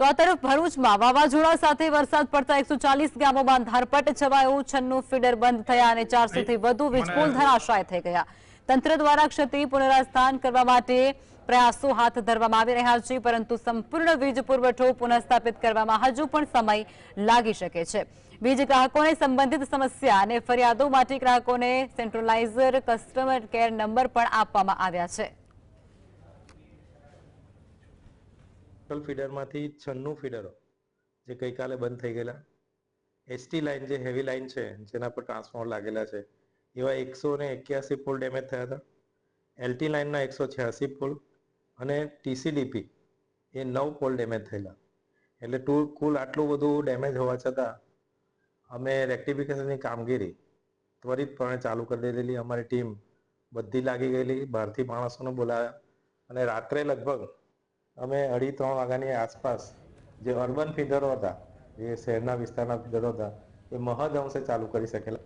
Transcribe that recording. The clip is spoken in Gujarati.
તો આ તરફ ભરૂચમાં વાવાઝોડા સાથે વરસાદ પડતા એકસો ચાલીસ ગામોમાં ધારપટ છવાયો છન્નું ફીડર બંધ થયા અને ચારસો થી વધુ વીજપોલ ધરાશાય થઈ ગયા. તંત્ર દ્વારા ક્ષતિ પુનરાસ્થાન કરવા માટે પ્રયાસો હાથ ધરવામાં આવી રહ્યા છે પરંતુ સંપૂર્ણ વીજ પુરવઠો પુનઃસ્થાપિત કરવામાં હજુ પણ સમય લાગી શકે છે. વીજ ગ્રાહકોને સંબંધિત સમસ્યા અને ફરિયાદો માટે ગ્રાહકોને સેન્ટ્રલાઇઝર કસ્ટમર કેર નંબર પણ આપવામાં આવ્યા છે. ટોટલ ફીડરમાંથી છન્નું ફીડરો જે ગઈકાલે બંધ થઈ ગયેલા. એસટી લાઇન જે હેવી લાઇન છે, જેના પર ટ્રાન્સફોર્મર લાગેલા છે, એવા એકસો ને એક્યાસી પોલ ડેમેજ થયા હતા. એલટી લાઇનના એકસો છ્યાસી પોલ અને ટીસીડીપી એ નવ પોલ ડેમેજ થયેલા. એટલે ટુ, કુલ આટલું બધું ડેમેજ હોવા છતાં અમે રેક્ટિફિકેશનની કામગીરી ત્વરિતપણે ચાલુ કરી દીધેલી. અમારી ટીમ બધી લાગી ગયેલી. બહારથી માણસોને બોલાવ્યા. અને રાત્રે લગભગ અમે અઢી ત્રણ વાગ્યાની આસપાસ જે અર્બન ફીડરો હતા, જે શહેરના વિસ્તારના ફીડરો હતા, એ મહદ અંશે ચાલુ કરી શકેલા.